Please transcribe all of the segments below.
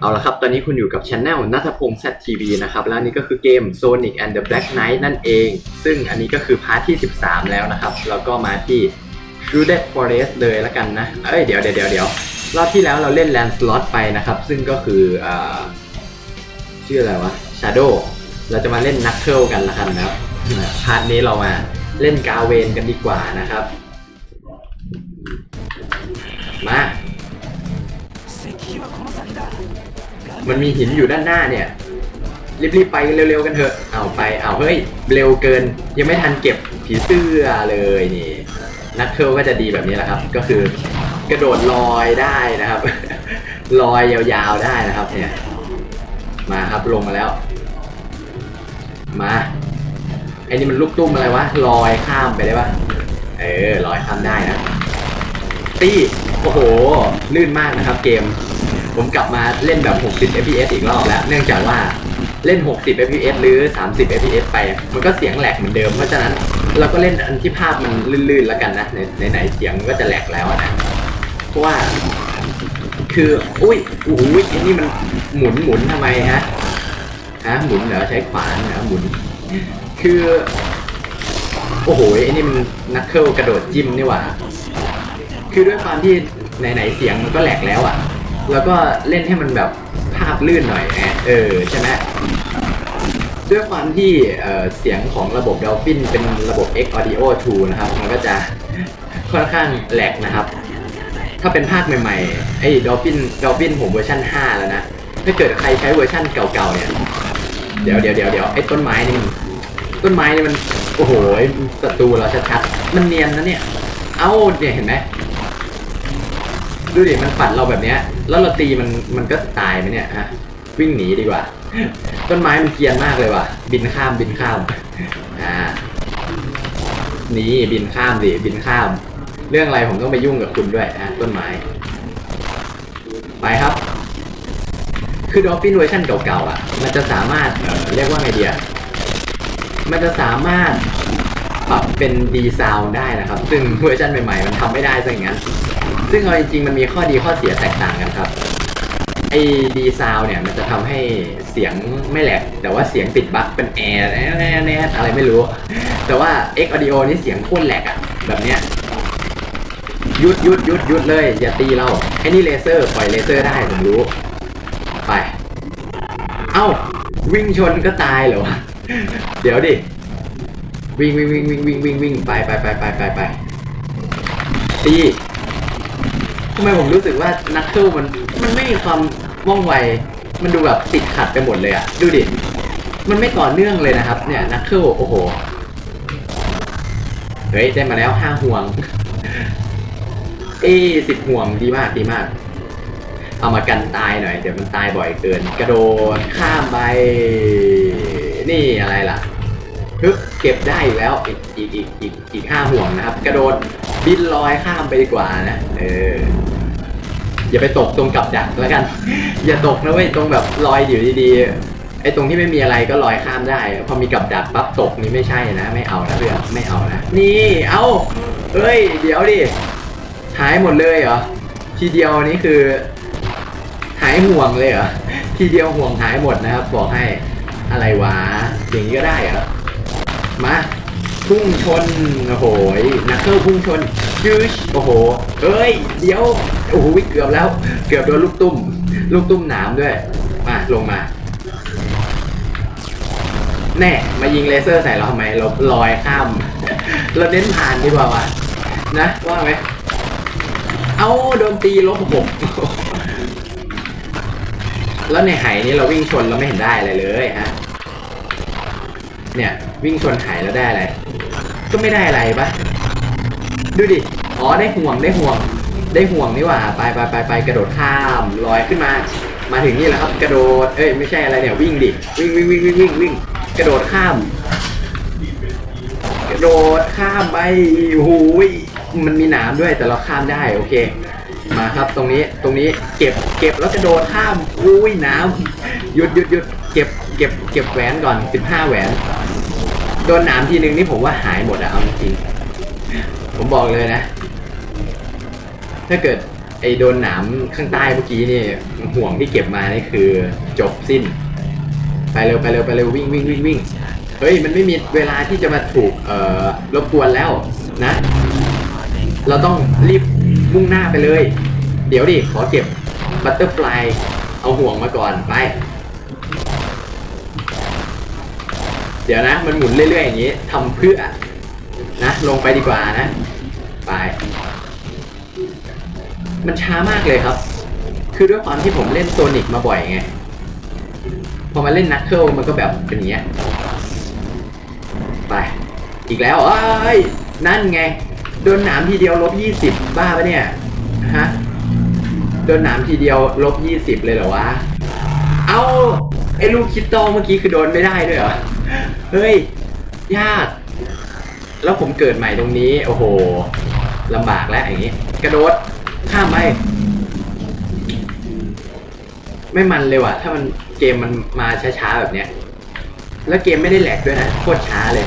เอาละครับ ตอนนี้คุณอยู่กับช anel นัทพงษ์ ZTV นะครับ แล้วนี่ก็คือเกม Sonic and the Black Knight นั่นเอง ซึ่งอันนี้ก็คือพาร์ทที่ 13 แล้วนะครับ แล้วก็มาที่ Shrouded Forest เลยล้วกันนะ เอ้ย เดี๋ยวเดี๋ยวเดี๋ยวรอบที่แล้วเราเล่น Lancelot ไปนะครับ ซึ่งก็คืออ่าชื่ออะไรวะ Shadow เราจะมาเล่น Knuckle กันละกันนะครับพาร์ทนี้เรามาเล่นกาเวนกันดีกว่านะครับ มา มันมีหินอยู่ด้านหน้าเนี่ย รีบๆไปเร็วๆกันเถอะ เอาไป เอาเฮ้ย เร็วเกิน ยังไม่ทันเก็บผีเสื้อเลยนี่ นักเคิลก็จะดีแบบนี้แหละครับ ก็คือกระโดดลอยได้นะครับ ลอยยาวๆได้นะครับ เนี่ย มาครับลงมาแล้ว มาไอ้นี่มันลูกตุ้มอะไรวะลอยข้ามไปได้ปะเออลอยข้ามได้นะตี้ โอ้โห ลื่นมากนะครับเกม ผมกลับมาเล่นแบบ 60 fps อีกรอบแล้ว เนื่องจากว่าเล่น 60 fps หรือ 30 fps ไป มันก็เสียงแหลกเหมือนเดิม เพราะฉะนั้นเราก็เล่นอันที่ภาพมันลื่นๆแล้วกันนะในไหนๆเสียงก็จะแหลกแล้วนะ เพราะว่า คือ อุ้ยโอ้โหอันนี้มันหมุนหมุนทำไมฮะ ฮะ หมุนเหรอใช้ขวานเหรอหมุน คือ โอ้โหอ้นี่มันนักเคิลกระโดดจิ้มนี่หว่า คือด้วยความที่ไหนๆเสียงมันก็แหลกแล้วอะ่ะ แล้วก็เล่นให้มันแบบภาพลื่นหน่อยแอะเออใช่ไหมด้วยความที่เอ่อเสียงของระบบ Dolphin เป็นระบบ X Audio 2 นะครับ มันก็จะค่อนข้างแหลกนะครับ ถ้าเป็นภาคใหม่ๆไอ้ Dolphin Dolphin ผมเวอร์ชัน5 แล้วนะ ถ้าเกิดใครใช้เวอร์ชันเก่าๆเนี่ย เดี๋ยวเดี๋ยวเดี๋ยวเดี๋ยวไอ้ต้นไม้นี่มันต้นไม้นี่มัน โอ้โหศัตรูเราชัดๆ มันเนียนนะเนี่ย เอ้าเนี่ยเห็นไหม ดูดิมันปัดเราแบบเนี้ย แล้วเราตีมันมันก็ตายไหมเนี่ยฮะวิ่งหนีดีกว่า ต้นไม้มันเกียนมากเลยว่ะ บินข้ามบินข้ามอ่านี่บินข้ามดิบินข้าม เรื่องอะไรผมต้องไปยุ่งกับคุณด้วยนะต้นไม้ ไปครับ คือดอฟฟินเวอร์ชันเก่าๆอะ มันจะสามารถเรียกว่าไงเดียมันจะสามารถปรับเป็นดีซาวได้นะครับ ซึ่งเวอร์ชันใหม่ๆ มันทำไม่ได้ซะอย่างนั้น ซึ่งเอาจริงๆมันมีข้อดีข้อเสียแตกต่างกันครับ ไอ้ดีซาวเนี่ยมันจะทำให้เสียงไม่แหลก แต่ว่าเสียงติดบั๊กเป็นแอร์แอร์แอร์อะไรไม่รู้ แต่ว่า X Audio นี่เสียงโคตรแหลกอะแบบเนี้ยหยุดหยุดหยุดหยุดเลย อย่าตีเราไอ้นี่เลเซอร์ปล่อยเลเซอร์ได้ผมรู้ ไป เอ้า วิ่งชนก็ตายเหรอวะเดี๋ยวดิ วิ่งวิ่งวิ่งวิ่งวิ่งวิ่งวิ่งไปไปไปไปไปไปตี ทำไมผมรู้สึกว่านักเคิลมันมันไม่มีความว่องไว มันดูแบบติดขัดไปหมดเลยอะดูดิ มันไม่ต่อเนื่องเลยนะครับ เนี่ยนักเคิลโอ้โห เฮ้ยได้มาแล้วห้าห่วง เอ้สิบห่วงดีมากดีมาก เอามากันตายหน่อย เดี๋ยวมันตายบ่อยเกิน กระโดดข้ามไป นี่อะไรล่ะ ฮึบเก็บได้อีกแล้วอีกอีกอีกอีกอีกห้าห่วงนะครับ กระโดด บินลอยข้ามไปดีกว่านะ เออ อย่าไปตกตรงกับดักแล้วกัน อย่าตกนะเว้ยตรงแบบลอยอยู่ดีๆ ไอ้ตรงที่ไม่มีอะไรก็ลอยข้ามได้ พอมีกับดักปั๊บตกนี่ไม่ใช่นะ ไม่เอานะเพื่อนไม่เอานะ นี่ เอาเฮ้ย เดี๋ยวดิ หายหมดเลยเหรอ ทีเดียวนี่คือ หายห่วงเลยเหรอ ทีเดียวห่วงหายหมดนะครับ บอกให้ อะไรวะ อย่างนี้ก็ได้เหรอ มา พุ่งชน โอ้โหนักเคิลพุ่งชนยืชโอ้โห เอ้ย เดี๋ยว โอ้โหเกือบแล้ว เกือบโดนลูกตุ้ม ลูกตุ้มหนามด้วย มาลงมา แน่ มายิงเลเซอร์ใส่เราทำไม เราลอยข้าม เราเน้นผ่านดีกว่าวะนะ ว่าไหม เอาโดนตีลบหกแล้วในไหนี้เราวิ่งชนเราไม่เห็นได้อะไรเลยฮะ เนี่ย วิ่งชนไหแล้วได้อะไร ก็ไม่ได้อะไรปะดูดิ อ๋อได้ห่วงได้ห่วง ได้ห่วงนี่หว่า ไปไปไปไปกระโดดข้ามลอยขึ้นมา มาถึงนี่แหละครับ กระโดด เอ้ยไม่ใช่อะไรเนี่ยวิ่งดิ วิ่งวิ่งวิ่งวิ่งวิ่งวิ่งกระโดดข้าม กระโดดข้ามไปหูยมันมีหนามด้วยแต่เราข้ามได้โอเค มาครับตรงนี้ตรงนี้เก็บเก็บแล้วกระโดดข้ามอุ้ยน้ำหยุดหยุดหยุดเก็บเก็บเก็บแหวนก่อนสิบห้าแหวน โดนหนามทีนึงนี่ผมว่าหายหมดอะเอาจริงผมบอกเลยนะ ถ้าเกิดไอโดนหนามข้างใต้เมื่อกี้นี่ห่วงที่เก็บมานี่คือจบสิ้น ไปเร็วไปเร็วไปเร็ววิ่งวิ่งวิ่งวิ่งเฮ้ยมันไม่มีเวลาที่จะมาถูกเอ่อรบกวนแล้วนะ เราต้องรีบมุ่งหน้าไปเลย เดี๋ยวดิขอเก็บบัตเตอร์ฟลายเอาห่วงมาก่อนไป เดี๋ยวนะ มันหมุนเรื่อยๆอย่างนี้ทำเพื่อนะ ลงไปดีกว่านะ ไป มันช้ามากเลยครับ คือด้วยความที่ผมเล่นโซนิกมาบ่อยไง พอมาเล่นนักเคิลมันก็แบบเป็นอย่างเงี้ย ไป อีกแล้วเอ้ย นั่นไง โดนหนามทีเดียวลบยี่สิบบ้าปะเนี่ย ฮะ โดนหนามทีเดียวลบยี่สิบเลยเหรอวะ เอาไอ้ลูกคิดโตเมื่อกี้คือโดนไม่ได้ด้วยเหรอ เฮ้ย ยาก แล้วผมเกิดใหม่ตรงนี้ โอ้โหลำบากแล้วอย่างนี้ กระโดด ข้ามไป ไม่มันเลยว่ะ ถ้ามันเกมมันมาช้าๆแบบเนี้ย แล้วเกมไม่ได้แหลกด้วยนะ โคตรช้าเลย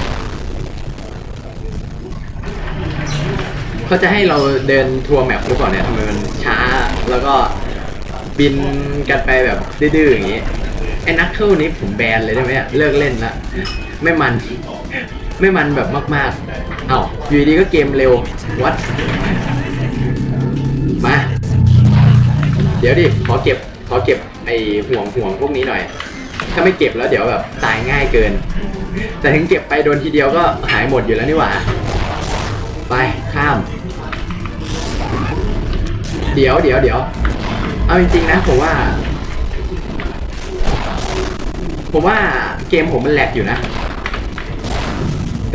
เขาจะให้เราเดินทัวร์แมปหรือเปล่าเนี่ยทำไมมันช้า แล้วก็บินกันไปแบบดื้อๆอย่างนี้ ไอ้นักเคิลนี้ผมแบนเลยได้ไหมเลิกเล่นละ ไม่มัน ไม่มันแบบมากๆ เอ้าอยู่ดีก็เกมเร็ว วัด มา เดี๋ยวดิ ขอเก็บ ขอเก็บไอห่วงห่วงพวกนี้หน่อย ถ้าไม่เก็บแล้วเดี๋ยวแบบตายง่ายเกิน แต่ถึงเก็บไปโดนทีเดียวก็หายหมดอยู่แล้วนี่หว่า ไปข้าม เดี๋ยวเดี๋ยวเดี๋ยว เอาจริงๆนะผมว่าผมว่าเกมผมมันแหลกอยู่นะ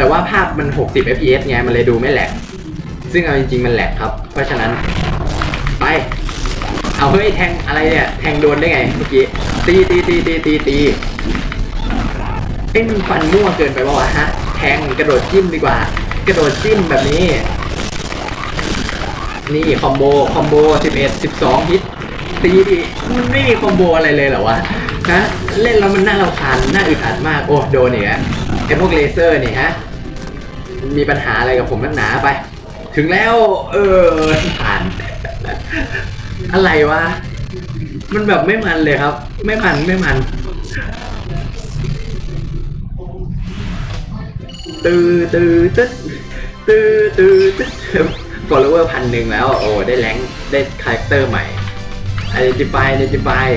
แต่ว่าภาพมัน 60 fps ไงมันเลยดูไม่แหลก ซึ่งเอาจริงๆ มันแหลกครับ เพราะฉะนั้น ไป เอาเฮ้ยแทงอะไรเนี่ย แทงโดนได้ไงเมื่อกี้ ตีตีตีตีตีตีเอ้ยมันฟันมั่วเกินไปป่าวะฮะ แทงกระโดดจิ้มดีกว่า กระโดดจิ้มแบบนี้ นี่คอมโบ คอมโบ 11 12 ฮิต ตีดิไม่มีคอมโบอะไรเลยเหรอวะฮะเล่นแล้วมันน่ารำคาญน่าอึดอัดมาก โอ้ โดนอีกแล้วไอ้พวกเลเซอร์นี่ฮะ มีปัญหาอะไรกับผมนักหนาไป ถึงแล้ว เออผ่าน อะไรวะ มันแบบไม่มันเลยครับ ไม่มันไม่มัน ตือตือตึ๊ดตือตือตึ๊ดกดเลเวอร์พันหนึ่งแล้ว โอ้ได้แรงได้คาแรคเตอร์ใหม่ identify identify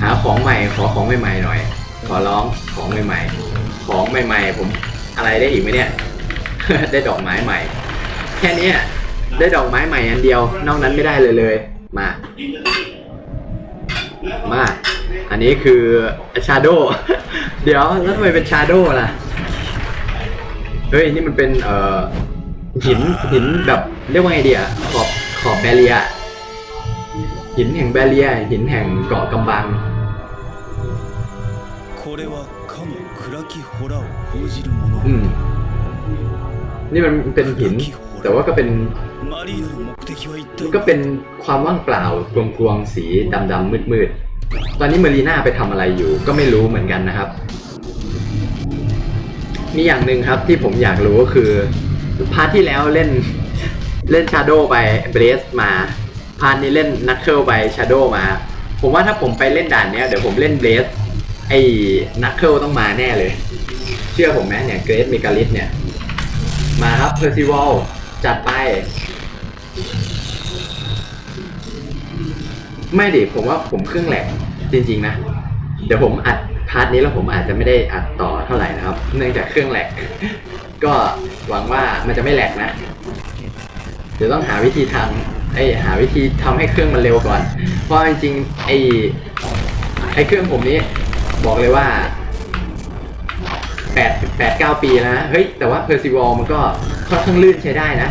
หาของใหม่ ขอของใหม่ๆหน่อย ขอร้องของใหม่ๆ ของใหม่ๆ ผมอะไรได้อีกไหมเนี่ย ได้ดอกไม้ใหม่ แค่เนี้ยได้ดอกไม้ใหม่อันเดียว นอกนั้นไม่ได้เลยเลย มา มา อันนี้คือชาโด เดี๋ยวแล้วทำไมเป็นชาโดล่ะ เฮ้ย นี่มันเป็นเอ่อหินหินแบบเรียกว่าไงดีอะขอบขอบแบเรีย หินแห่งแบเรีย หินแห่งเกาะกำบัง これはかの暗きホラを封じるもの อืม นี่มันเป็นหิน แต่ว่าก็เป็นก็เป็นความว่างเปล่ากลวงๆสีดำๆมืดๆ ตอนนี้เมรีน่าไปทำอะไรอยู่ก็ไม่รู้เหมือนกันนะครับ มีอย่างหนึ่งครับที่ผมอยากรู้ก็คือพาร์ทที่แล้วเล่นเล่นชาโดไปเบรสมา พาร์ทนี้เล่นนักเคิลไปชาโดมา ผมว่าถ้าผมไปเล่นด่านเนี้ยเดี๋ยวผมเล่นเบรสไอ้นักเคิลต้องมาแน่เลย เชื่อผมไหมเนี่ยเกรสมิกาลิสเนี่ย มาครับเพอร์ซิวอลจัดไป ไม่ดิผมว่าผมเครื่องแหลกจริง ๆ นะ เดี๋ยวผมอัดพาร์ทนี้แล้วผมอาจจะไม่ได้อัดต่อเท่าไหร่นะครับ เนื่องจากเครื่องแหลก ก็หวังว่ามันจะไม่แหลกนะ เดี๋ยวต้องหาวิธีทำไอ้หาวิธีทำให้เครื่องมันเร็วก่อน เพราะจริงๆไอ้ไอ้เครื่องผมนี้บอกเลยว่า แปดแปดเก้าปีนะ เฮ้ย แต่ว่าเพอร์ซิวอลมันก็ค่อนข้างลื่นใช้ได้นะ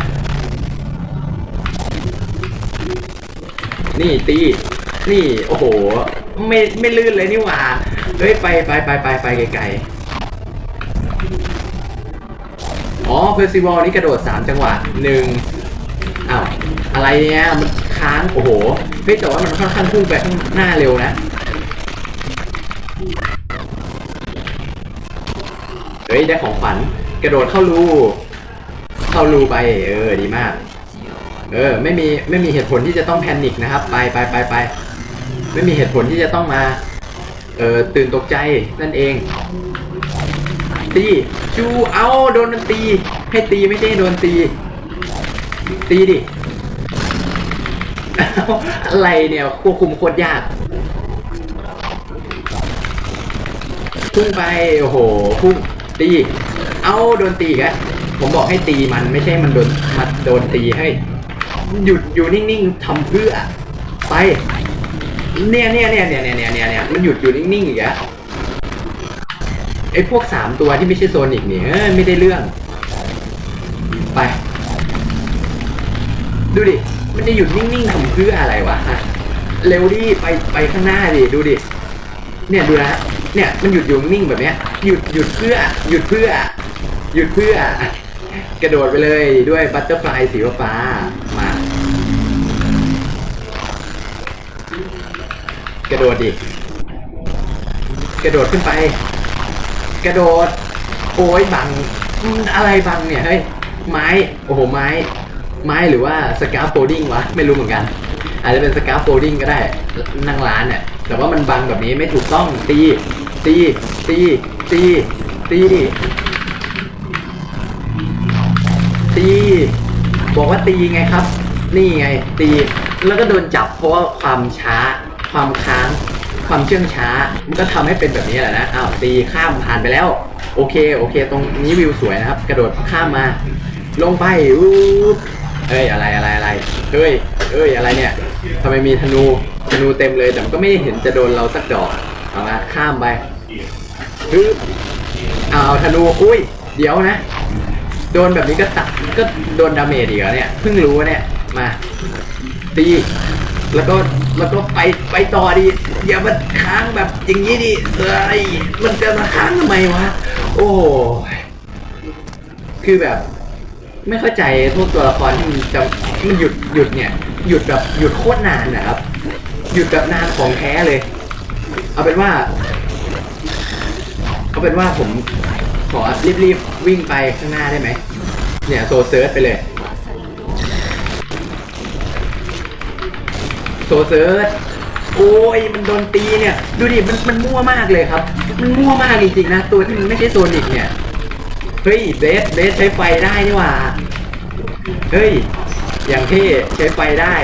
นี่ตี นี่ โอ้โห ไม่ไม่ลื่นเลยนี่หว่า เฮ้ย ไปไปไปไปไปไกลๆ อ๋อเพอร์ซิวอลนี่กระโดด3จังหวะหนึ่งอ้าว อะไรเนี่ย มันค้าง โอ้โห เฮ้ย แต่ว่ามันค่อนข้างพุ่งไปข้างหน้าเร็วนะ เฮ้ยได้ของขวัญกระโดดเข้ารูเข้ารูไป เออดีมาก เออไม่มีไม่มีเหตุผลที่จะต้องแพนิคนะครับ ไปไปไปไปไม่มีเหตุผลที่จะต้องมา เออตื่นตกใจนั่นเองตีชูเอาโดนตี ให้ตีไม่ใช่โดนตี ตีดิอาอะไรเนี่ยควบคุมโคตรยากพุ่งไป โอ้โหพุ่ง ตี เอาโดนตีอีกแล้วผมบอกให้ตีมันไม่ใช่มันโดนมันโดนตีให้ หยุดอยู่นิ่งๆทำเพื่อ ไป เนี่ยเนี่ยเนี่ยเนี่ยเนี่ยเนี่ยเนี่ยมันหยุดอยู่นิ่งๆอีกแล้วไอ้พวกสามตัวที่ไม่ใช่โซนิกเนี่ยเอ้ยไม่ได้เรื่อง ไป ดูดิ มันจะหยุดนิ่งๆทำเพื่ออะไรวะฮะเร็วดิไปไปข้างหน้าดิดูดิ เนี่ยดูนะ เนี่ยมันหยุดอยู่นิ่งแบบเนี้ยหยุดหยุดเพื่อหยุดเพื่อ หยุดเพื่อ กระโดดไปเลยด้วยบัตเตอร์ฟลายสีฟ้ามา กระโดดดิกระโดดขึ้นไป กระโดดโอ้ยบังอืมอะไรบังเนี่ยเฮ้ยไม้โอ้โหไม้ ไม้หรือว่าสกาโฟดิ้งวะไม่รู้เหมือนกัน อาจจะเป็นสกาโฟดิ้งก็ได้นั่งร้านเนี่ยแต่ว่ามันบังแบบนี้ไม่ถูกต้องตี ตีตีตีตีตีบอกว่าตีไงครับ นี่ไง ตีแล้วก็โดนจับเพราะว่าความช้า ความค้าง ความเชื่องช้า มันก็ทำให้เป็นแบบนี้แหละนะอ้าวตีข้ามผ่านไปแล้ว โอเคโอเค ตรงนี้วิวสวยนะครับ กระโดดข้ามมา ลงไปอู้เอ้ยอะไรอะไรอะไรเฮ้ยเอ้ยอะไรเนี่ยทำไมมีธนูธนูเต็มเลยแต่มันก็ไม่เห็นจะโดนเราสักดอก เอาละข้ามไปฮึเอาธนูอุ้ย เดี๋ยวนะ โดนแบบนี้ก็ตัดก็โดนดาเมจอีกเหรอเนี่ย เพิ่งรู้เนี่ย มาตีแล้วก็แล้วก็ไปไปต่อดิอย่ามาค้างแบบอย่างนี้ดิเอ้ยมันจะมาค้างทำไมวะ โอ้ยคือแบบ ไม่เข้าใจพวกตัวละครที่มันจะมันหยุดหยุดเนี่ย หยุดแบบหยุดโคตรนานนะครับ หยุดแบบนานของแท้เลย เอาเป็นว่า เอาเป็นว่าผมขอรีบๆวิ่งไปข้างหน้าได้ไหม เนี่ยโซเซิร์ชไปเลย โซเซิร์ชโอ้ยมันโดนตีเนี่ย ดูดิมันมันมั่วมากเลยครับ มันมั่วมากจริงๆนะ ตัวที่มันไม่ใช่โซนิกเนี่ย เฮ้ยเบสเบสใช้ไฟได้นี่หว่า เฮ้ย อย่างเท่ใช้ไฟได้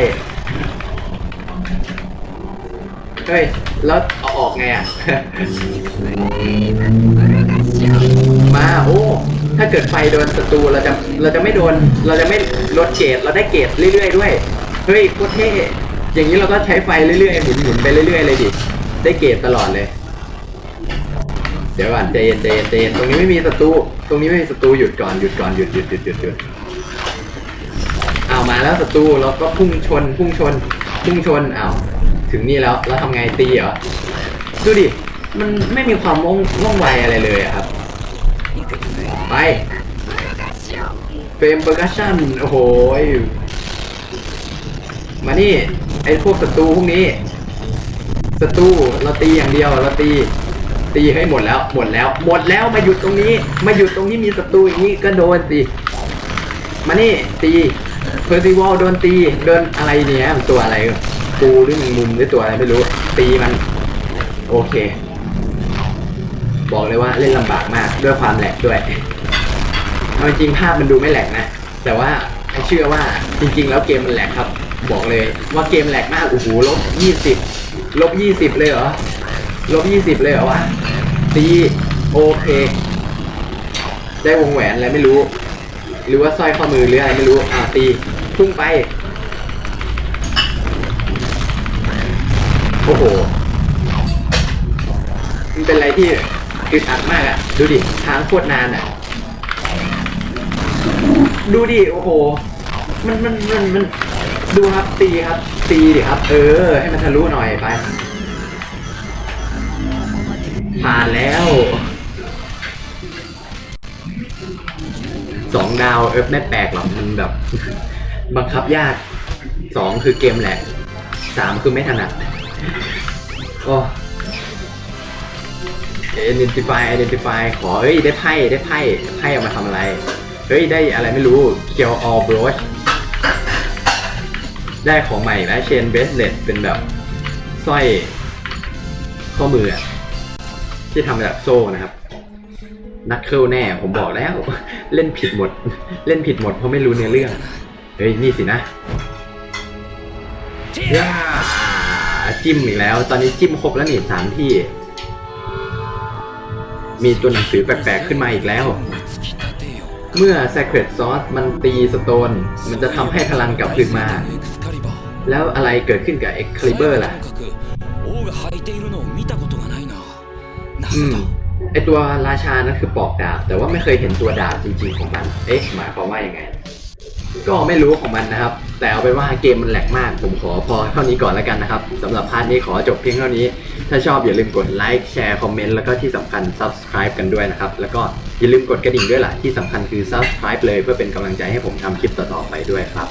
เฮ้ย แล้วเอาออกไงอะ มาโอ้ ถ้าเกิดไฟโดนศัตรูเราจะเราจะไม่โดน เราจะไม่ลดเกรดเราได้เกรดเรื่อยๆด้วย เฮ้ยโคตรเท่ อย่างนี้เราก็ใช้ไฟเรื่อยๆหมุนๆไปเรื่อยๆเลยดิ ได้เกรดตลอดเลย เดี๋ยวก่อนใจเย็นใจเย็นใจเย็นตรงนี้ไม่มีศัตรู ตรงนี้ไม่มีศัตรูหยุดก่อนหยุดก่อนหยุดหยุดหยุดหยุดหยุดเอามาแล้วศัตรูเราก็พุ่งชนพุ่งชนพุ่งชนเอา ถึงนี่แล้วแล้วทำไงตีเหรอดูดิมันไม่มีความว่องว่องไวอะไรเลยอะครับ ไปเฟรมเปอร์คัชชั่นโอ้โหยมานี่ไอ้พวกศัตรูพวกนี้ศัตรูเราตีอย่างเดียวเราตี ตีให้หมดแล้ว หมดแล้ว หมดแล้วมาหยุดตรงนี้ มาหยุดตรงที่มีศัตรูอย่างนี้ก็โดนตีมานี่ตีเพอร์ซิวอลโดนตีโดนอะไรเนี่ยมันตัวอะไร ปูหรือแมงมุมหรือตัวอะไรไม่รู้ ตีมัน โอเค บอกเลยว่าเล่นลำบากมากด้วยความแหลกด้วยเอาจริงภาพมันดูไม่แหลกนะ แต่ว่าเชื่อว่าจริง ๆ แล้วเกมมันแหลกครับ บอกเลยว่าเกมแหลกมากโอ้โหลบยี่สิบลบยี่สิบเลยเหรอลบยี่สิบเลยเหรอวะตีโอเค ได้วงแหวนอะไรไม่รู้ หรือว่าสร้อยข้อมือหรืออะไรไม่รู้อ่าตีพุ่งไป มันเป็นอะไรที่อึดอัดมากอะดูดิทางโคตรนานอะดูดิ โอ้โห มันมันมันมันดูครับตีครับ ตีดิครับ เออ ให้มันทะลุหน่อยไป ผ่านแล้ว สองดาวเออไม่แปลกหรอกมันแบบ บังคับยากสองคือเกมแหลกสามคือไม่ถนัดโอ้ identify identify ขอเฮ้ยได้ไพ่ได้ไพ่ไพ่เอามาทำอะไร เฮ้ยได้อะไรไม่รู้ kill all brooch ได้ของใหม่และเชนเบสเลตเป็นแบบสร้อยข้อมืออะที่ทำมาจากโซ่นะครับ นักเคิลแน่ผมบอกแล้ว เล่นผิดหมด เล่นผิดหมดเพราะไม่รู้เนื้อเรื่อง เฮ้ย นี่สินะย่าจิ้มอีกแล้ว ตอนนี้จิ้มครบแล้วนี่สามที่ มีตัวหนังสือแปลกๆขึ้นมาอีกแล้ว เมื่อ Sacred Source มันตีสโตน มันจะทำให้พลังกลับคืนมา แล้วอะไรเกิดขึ้นกับเอ็กคลีเบอร์ล่ะอืมไอตัวราชานั่นคือปอกดาบ แต่ว่าไม่เคยเห็นตัวดาบจริงๆของมัน เอ๊ะหมายความว่ายังไง ก็ไม่รู้ของมันนะครับ แต่เอาเป็นว่าเกมมันแหลกมาก ผมขอพอเท่านี้ก่อนแล้วกันนะครับสำหรับพาร์ทนี้ขอจบเพียงเท่านี้ ถ้าชอบอย่าลืมกดไลค์แชร์คอมเมนต์แล้วก็ที่สำคัญ subscribe กันด้วยนะครับ แล้วก็อย่าลืมกดกระดิ่งด้วยล่ะที่สำคัญคือ subscribe เลยเพื่อเป็นกำลังใจให้ผมทำคลิปต่อๆไปด้วยครับ